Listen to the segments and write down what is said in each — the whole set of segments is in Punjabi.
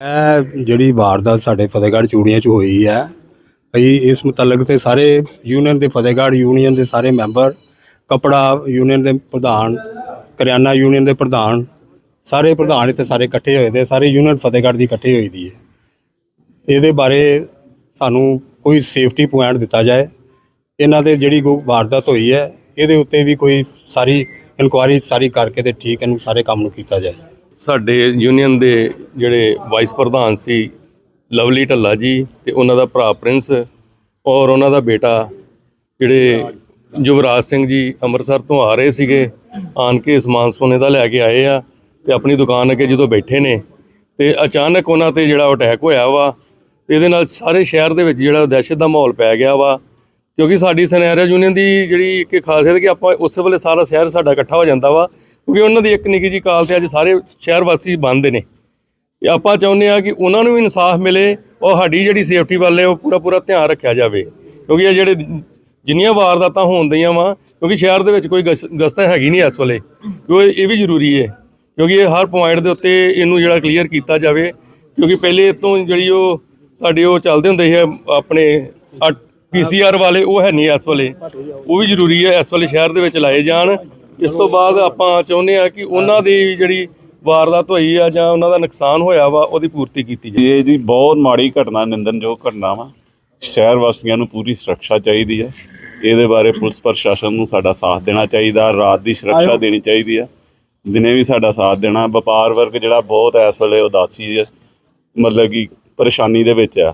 ਇਹ ਜਿਹੜੀ ਵਾਰਦਾਤ ਸਾਡੇ ਫਤਿਹਗੜ੍ਹ ਚੂੜੀਆਂ 'ਚ ਹੋਈ ਹੈ, ਭਈ ਇਸ ਮੁਤਲਕ ਤੇ ਸਾਰੇ ਯੂਨੀਅਨ ਦੇ ਫਤਿਹਗੜ੍ਹ ਯੂਨੀਅਨ ਦੇ ਸਾਰੇ ਮੈਂਬਰ ਕਪੜਾ ਯੂਨੀਅਨ ਦੇ ਪ੍ਰਧਾਨ, ਕਰਿਆਨਾ ਯੂਨੀਅਨ ਦੇ ਪ੍ਰਧਾਨ, ਸਾਰੇ ਪ੍ਰਧਾਨ ਇੱਥੇ ਸਾਰੇ ਇਕੱਠੇ ਹੋਏ ਦੇ, ਸਾਰੇ ਯੂਨੀਅਨ ਫਤਿਹਗੜ੍ਹ ਦੀ ਇਕੱਠੇ ਹੋਈ ਦੀ ਹੈ। ਇਹਦੇ ਬਾਰੇ ਸਾਨੂੰ ਕੋਈ ਸੇਫਟੀ ਪੁਆਇੰਟ ਦਿੱਤਾ ਜਾਏ। ਇਹਨਾਂ ਦੇ ਜਿਹੜੀ ਕੋਈ ਵਾਰਦਾਤ ਹੋਈ ਹੈ, ਇਹਦੇ ਉੱਤੇ ਵੀ ਕੋਈ ਸਾਰੀ ਇਨਕੁਆਇਰੀ ਸਾਰੀ ਕਰਕੇ ਤੇ ਠੀਕ ਇਹਨੂੰ ਸਾਰੇ ਕੰਮ ਨੂੰ ਕੀਤਾ ਜਾਏ। ਸਾਡੇ ਯੂਨੀਅਨ ਦੇ ਜਿਹੜੇ ਵਾਈਸ ਪ੍ਰਧਾਨ ਸੀ, ਲਵਲੀ ਢੱਲਾ ਜੀ ਤੇ ਉਹਨਾਂ ਦਾ ਭਰਾ ਪ੍ਰਿੰਸ ਔਰ ਉਹਨਾਂ ਦਾ ਬੇਟਾ ਜਿਹੜੇ ਯੁਵਰਾਜ ਸਿੰਘ ਜੀ ਅੰਮ੍ਰਿਤਸਰ ਤੋਂ ਆ ਰਹੇ ਸੀਗੇ, ਆਣ ਕੇ ਸਮਾਨ ਸੋਨੇ ਦਾ ਲੈ ਕੇ ਆਏ ਆ ਤੇ ਆਪਣੀ ਦੁਕਾਨ ਅੱਗੇ ਜਦੋਂ ਬੈਠੇ ਨੇ ਤੇ ਅਚਾਨਕ ਉਹਨਾਂ ਤੇ ਜਿਹੜਾ ਅਟੈਕ ਹੋਇਆ ਵਾ, ਤੇ ਇਹਦੇ ਨਾਲ ਸਾਰੇ ਸ਼ਹਿਰ ਦੇ ਵਿੱਚ ਜਿਹੜਾ ਦਹਿਸ਼ਤ ਦਾ ਮਾਹੌਲ ਪੈ ਗਿਆ ਵਾ। ਕਿਉਂਕਿ ਸਾਡੀ ਸਨੈਰੀਆ ਯੂਨੀਅਨ ਦੀ ਜਿਹੜੀ ਇੱਕ ਖਾਸੀਅਤ ਕਿ ਆਪਾਂ ਉਸ ਵੇਲੇ ਸਾਰਾ ਸ਼ਹਿਰ ਸਾਡਾ ਇਕੱਠਾ ਹੋ ਜਾਂਦਾ ਵਾ ਕਿਉਂਕਿ ਉਹਨਾਂ ਦੀ ਇੱਕ ਨਿੱਕੀ ਜੀ ਕਾਲ ਤੇ ਅੱਜ ਸਾਰੇ ਸ਼ਹਿਰ ਵਾਸੀ ਬੰਦ ਨੇ। ਤੇ ਆਪਾਂ ਚਾਹੁੰਦੇ ਆ ਕਿ ਉਹਨਾਂ ਨੂੰ ਵੀ ਇਨਸਾਫ ਮਿਲੇ ਔਰ ਸਾਡੀ ਜਿਹੜੀ ਸੇਫਟੀ ਵੱਲ ਹੈ, ਉਹ ਪੂਰਾ ਪੂਰਾ ਧਿਆਨ ਰੱਖਿਆ ਜਾਵੇ। ਕਿਉਂਕਿ ਇਹ ਜਿਹੜੇ ਜਿੰਨੀਆਂ ਵਾਰਦਾਤਾਂ ਹੋਣ ਦਈਆਂ ਵਾ, ਕਿਉਂਕਿ ਸ਼ਹਿਰ ਦੇ ਵਿੱਚ ਕੋਈ ਗਸ- ਗਸਤ ਹੈਗੀ ਨਹੀਂ ਇਸ ਵੇਲੇ। ਕਿਉਂਕਿ ਇਹ ਵੀ ਜ਼ਰੂਰੀ ਹੈ। ਕਿਉਂਕਿ ਇਹ ਹਰ ਪੁਆਇੰਟ ਦੇ ਉੱਤੇ ਇਹਨੂੰ ਜਿਹੜਾ ਕਲੀਅਰ ਕੀਤਾ ਜਾਵੇ। ਕਿਉਂਕਿ ਪਹਿਲੇ ਇਹ ਤੋਂ ਜਿਹੜੀ ਉਹ ਸਾਡੇ ਉਹ ਚੱਲਦੇ ਹੁੰਦੇ ਸੀ, ਆਪਣੇ ਪੀਸੀਆਰ ਵਾਲੇ, ਉਹ ਹੈ ਨਹੀਂ ਇਸ ਵੇਲੇ। ਉਹ ਵੀ ਜ਼ਰੂਰੀ ਹੈ ਇਸ ਵੇਲੇ ਸ਼ਹਿਰ ਦੇ ਵਿੱਚ ਲਾਏ ਜਾਣ। ਇਸ ਤੋਂ ਬਾਅਦ ਆਪਾਂ ਚਾਹੁੰਦੇ ਆ ਕਿ ਉਹਨਾਂ ਦੀ ਜਿਹੜੀ ਵਾਰਦਾਤ ਹੋਈ ਆ ਜਾਂ ਉਹਨਾਂ ਦਾ ਨੁਕਸਾਨ ਹੋਇਆ ਵਾ ਉਹਦੀ ਪੂਰਤੀ ਕੀਤੀ ਜਾਵੇ। ਇਹ ਜੀ ਬਹੁਤ ਮਾੜੀ ਘਟਨਾ ਨਿੰਦਨਯੋਗ ਘਟਨਾ ਵਾ। ਸ਼ਹਿਰ ਵਾਸੀਆਂ ਨੂੰ ਪੂਰੀ ਸੁਰੱਖਿਆ ਚਾਹੀਦੀ ਹੈ ਇਹਦੇ ਬਾਰੇ ਪੁਲਿਸ ਪ੍ਰਸ਼ਾਸਨ ਨੂੰ ਸਾਡਾ ਸਾਥ ਦੇਣਾ ਚਾਹੀਦਾ ਰਾਤ ਦੀ ਸੁਰੱਖਿਆ ਦੇਣੀ ਚਾਹੀਦੀ ਹੈ ਦਿਨੇ ਵੀ ਸਾਡਾ ਸਾਥ ਦੇਣਾ। ਵਪਾਰ ਵਰਗ ਜਿਹੜਾ ਬਹੁਤ ਇਸ ਵੇਲੇ ਉਦਾਸੀ ਮਤਲਬ ਕਿ ਪਰੇਸ਼ਾਨੀ ਦੇ ਵਿੱਚ ਆ।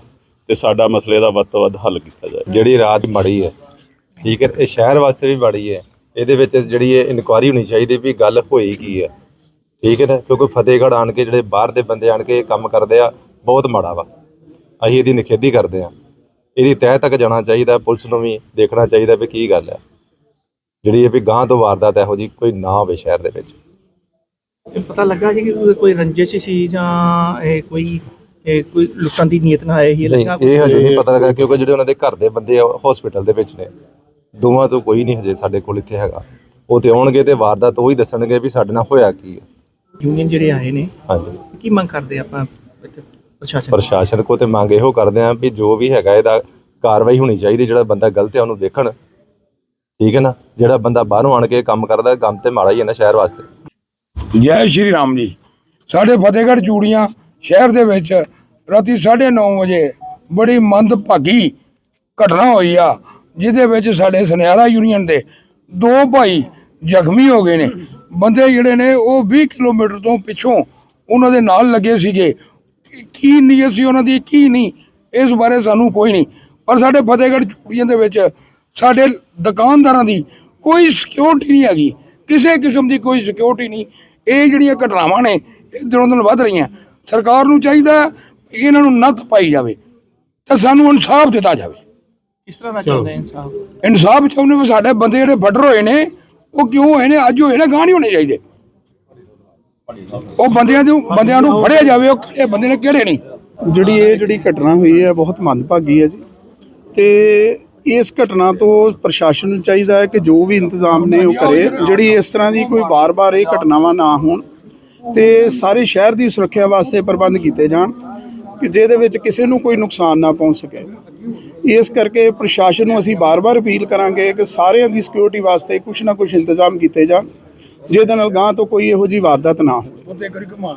ਤੇ ਸਾਡਾ ਮਸਲੇ ਦਾ ਵੱਧ ਤੋਂ ਵੱਧ ਹੱਲ ਕੀਤਾ ਜਾਏ। ਜਿਹੜੀ ਰਾਤ ਮਾੜੀ ਹੈ ਠੀਕ ਹੈ ਇਹ ਸ਼ਹਿਰ ਵਾਸਤੇ ਵੀ ਮਾੜੀ ਹੈ ਇਹਦੇ ਵਿੱਚ ਜਿਹੜੀ ਇਹ ਇਨਕੁਆਰੀ ਹੋਣੀ ਚਾਹੀਦੀ ਵੀ ਗੱਲ ਹੋਈ ਕੀ ਹੈ। ਠੀਕ ਹੈ ਨਾ? ਕਿਉਂਕਿ ਫਤਿਹਗੜ੍ਹ ਆਣ ਕੇ ਜਿਹੜੇ ਬਾਹਰ ਦੇ ਬੰਦੇ ਆਣ ਕੇ ਇਹ ਕੰਮ ਕਰਦੇ ਆ ਬਹੁਤ ਮਾੜਾ ਵਾ। ਅਸੀਂ ਇਹਦੀ ਨਿਖੇਧੀ ਕਰਦੇ ਆ। ਇਹਦੀ ਤਹਿ ਤੱਕ ਜਾਣਾ ਚਾਹੀਦਾ ਪੁਲਿਸ ਨੂੰ ਵੀ ਦੇਖਣਾ ਚਾਹੀਦਾ ਵੀ ਕੀ ਗੱਲ ਹੈ। ਜਿਹੜੀ ਇਹ ਵੀ ਗਾਂ ਤੋਂ ਵਾਰਦਾਤ ਇਹੋ ਜੀ ਕੋਈ ਨਾ ਹੋਵੇ ਸ਼ਹਿਰ ਦੇ ਵਿੱਚ। ਇਹ ਪਤਾ ਲੱਗਾ ਜੀ ਕਿ ਕੋਈ- ਰੰਜਿਸ਼ ਸੀ ਜਾਂ ਇਹ ਕੋਈ ਇਹ ਕੋਈ ਲੁੱਟਣ ਦੀ ਨੀਅਤ ਨਾਲ ਆਏ ਹੀ ਲੱਗਾ ਇਹ ਹਜੇ ਨਹੀਂ ਪਤਾ ਲੱਗਾ ਕਿਉਂਕਿ ਜਿਹੜੇ ਉਹਨਾਂ ਦੇ ਘਰ ਦੇ ਬੰਦੇ ਆ ਹਸਪੀਟਲ ਦੇ ਵਿੱਚ ਨੇ। ਦੋਵਾਂ ਤੋਂ ਕੋਈ ਨਹੀਂ ਹਜੇ ਸਾਡੇ ਕੋਲ ਇੱਥੇ ਹੈਗਾ। ਉਹ ਤੇ ਆਉਣਗੇ ਤੇ ਵਾਰਦਾਤ ਉਹ ਹੀ ਦੱਸਣਗੇ ਵੀ ਸਾਡੇ ਨਾਲ ਹੋਇਆ ਕੀ ਹੈ। ਯੂਨੀਅਨ ਜਿਹੜੇ ਆਏ ਨੇ ਹਾਂਜੀ। ਕੀ ਮੰਗ ਕਰਦੇ ਆਪਾਂ ਇੱਥੇ ਪ੍ਰਸ਼ਾਸਨ ਪ੍ਰਸ਼ਾਸਨ ਕੋ ਤੇ ਮੰਗ ਇਹੋ ਕਰਦੇ ਆ ਵੀ ਜੋ ਵੀ ਹੈਗਾ ਇਹਦਾ ਕਾਰਵਾਈ ਹੋਣੀ ਚਾਹੀਦੀ ਜਿਹੜਾ ਬੰਦਾ ਗਲਤ ਹੈ ਉਹਨੂੰ ਦੇਖਣ। ਠੀਕ ਹੈ ਨਾ? ਜਿਹੜਾ ਬੰਦਾ ਬਾਹਰੋਂ ਆਣ ਕੇ ਕੰਮ ਕਰਦਾ ਕੰਮ ਤੇ ਮਾੜਾ ਹੀ ਹੈ ਨਾ ਸ਼ਹਿਰ ਵਾਸਤੇ। ਜੈ ਸ਼੍ਰੀ ਰਾਮ ਜੀ। ਸਾਡੇ ਫਤਿਹਗੜ੍ਹ ਚੂੜੀਆਂ ਸ਼ਹਿਰ ਦੇ ਵਿੱਚ ਰਾਤੀ 9:30 ਵਜੇ ਬੜੀ ਮੰਦਭਾਗੀ ਘਟਨਾ ਹੋਈ ਆ। ਜਿਹਦੇ ਵਿੱਚ ਸਾਡੇ ਸੁਨਿਆਰਾ ਯੂਨੀਅਨ ਦੇ ਦੋ ਭਾਈ ਜ਼ਖਮੀ ਹੋ ਗਏ ਨੇ। ਬੰਦੇ ਜਿਹੜੇ ਨੇ, ਉਹ 20 ਕਿਲੋਮੀਟਰ ਤੋਂ ਪਿੱਛੋਂ ਉਹਨਾਂ ਦੇ ਨਾਲ ਲੱਗੇ ਸੀਗੇ। ਕੀ ਨੀਅਤ ਸੀ ਉਹਨਾਂ ਦੀ, ਕੀ ਨਹੀਂ, ਇਸ ਬਾਰੇ ਸਾਨੂੰ ਕੋਈ ਨਹੀਂ। ਪਰ ਸਾਡੇ ਫਤਿਹਗੜ੍ਹ ਚੂੜੀਆਂ ਦੇ ਵਿੱਚ ਸਾਡੇ ਦੁਕਾਨਦਾਰਾਂ ਦੀ ਕੋਈ ਸਿਕਿਉਰਿਟੀ ਨਹੀਂ ਹੈਗੀ। ਕਿਸੇ ਕਿਸਮ ਦੀ ਕੋਈ ਸਿਕਿਉਰਿਟੀ ਨਹੀਂ। ਇਹ ਜਿਹੜੀਆਂ ਘਟਨਾਵਾਂ ਨੇ, ਇਹ ਦਿਨੋਂ ਦਿਨ ਵੱਧ ਰਹੀਆਂ। ਸਰਕਾਰ ਨੂੰ ਚਾਹੀਦਾ ਇਹਨਾਂ ਨੂੰ ਨੱਥ ਪਾਈ ਜਾਵੇ ਤੇ ਸਾਨੂੰ ਇਨਸਾਫ ਦਿੱਤਾ ਜਾਵੇ। ਕਿਸ ਤਰ੍ਹਾਂ ਦਾ ਚੱਲਦਾ ਇਨਸਾਫ। ਇਨਸਾਫ ਚਾਹੁੰਦੇ ਵੀ ਸਾਡੇ ਬੰਦੇ ਜਿਹੜੇ ਫੱਟਰ ਹੋਏ ਨੇ ਉਹ ਕਿਉਂ ਹੋਏ ਨੇ? ਅੱਜ ਹੋਏ ਨੇ ਗਾਂ ਨਹੀਂ ਹੋਣੇ ਚਾਹੀਦੇ। ਉਹ ਬੰਦਿਆਂ ਨੂੰ ਬੰਦਿਆਂ ਨੂੰ ਫੜਿਆ ਜਾਵੇ ਉਹ ਕਿਹੜੇ ਬੰਦੇ ਨੇ ਕਿਹੜੇ ਨਹੀਂ ਜਿਹੜੀ ਇਹ ਜਿਹੜੀ ਘਟਨਾ ਹੋਈ ਹੈ ਬਹੁਤ ਮੰਦਭਾਗੀ ਹੈ ਜੀ। ਤੇ ਇਸ ਘਟਨਾ ਤੋਂ ਪ੍ਰਸ਼ਾਸਨ ਨੂੰ ਚਾਹੀਦਾ ਹੈ ਕਿ ਜੋ ਵੀ ਇੰਤਜ਼ਾਮ ਨੇ ਉਹ ਕਰੇ। ਜਿਹੜੀ ਇਸ ਤਰ੍ਹਾਂ ਦੀ ਕੋਈ ਵਾਰ-ਵਾਰ ਇਹ ਘਟਨਾਵਾਂ ਨਾ ਹੋਣ ਤੇ ਸਾਰੇ ਸ਼ਹਿਰ ਦੀ ਸੁਰੱਖਿਆ ਵਾਸਤੇ ਪ੍ਰਬੰਧ ਕੀਤੇ ਜਾਣ। ਕਿ ਜਿਹਦੇ ਵਿੱਚ ਕਿਸੇ ਨੂੰ ਕੋਈ ਨੁਕਸਾਨ ਨਾ ਪਹੁੰਚ ਸਕੇ। ਇਸ ਕਰਕੇ ਪ੍ਰਸ਼ਾਸਨ ਨੂੰ ਅਸੀਂ ਬਾਰ-ਬਾਰ ਅਪੀਲ ਕਰਾਂਗੇ ਕਿ ਸਾਰਿਆਂ ਦੀ ਸਿਕਿਉਰਿਟੀ ਵਾਸਤੇ ਕੁਝ ਨਾ ਕੁਝ ਇੰਤਜ਼ਾਮ ਕੀਤੇ ਜਾਣ ਜਿਹਦੇ ਨਾਲ ਗਾਂ ਤੋਂ ਕੋਈ ਇਹੋ ਜਿਹੀ ਵਾਰਦਾਤ ਨਾ ਹੋਵੇ।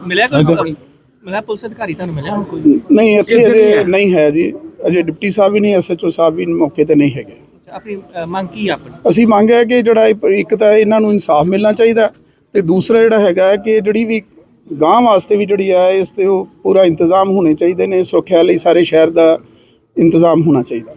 ਮਿਲਿਆ ਕੋਈ ਮਿਲਿਆ ਪੁਲਿਸ ਅਧਿਕਾਰੀ? ਤੁਹਾਨੂੰ ਮਿਲਿਆ ਕੋਈ? ਨਹੀਂ ਇੱਥੇ ਅਜੇ ਨਹੀਂ ਹੈ। ਜੀ। ਅਜੇ ਡਿਪਟੀ ਸਾਹਿਬ ਵੀ ਨਹੀਂ ਐਸਐਚਓ ਸਾਹਿਬ ਵੀ ਮੌਕੇ ਤੇ ਨਹੀਂ ਹੈਗੇ। ਆਪਣੀ ਮੰਗ ਕੀ ਆਪਣੀ? ਅਸੀਂ ਮੰਗ ਹੈ ਕਿ ਜਿਹੜਾ ਇੱਕ ਤਾਂ ਇਹਨਾਂ ਨੂੰ ਇਨਸਾਫ ਮਿਲਣਾ ਚਾਹੀਦਾ ਤੇ ਦੂਸਰਾ ਜਿਹੜਾ ਹੈਗਾ ਕਿ ਜਿਹੜੀ ਵੀ ਗਾਂ ਵਾਸਤੇ ਵੀ ਜਿਹੜੀ ਹੈ ਇਸ ਤੇ ਉਹ ਪੂਰਾ ਇੰਤਜ਼ਾਮ ਹੋਣੇ ਚਾਹੀਦੇ ਨੇ, ਸੁਰੱਖਿਆ ਲਈ ਸਾਰੇ ਸ਼ਹਿਰ ਦਾ ਇੰਤਜ਼ਾਮ ਹੋਣਾ ਚਾਹੀਦਾ।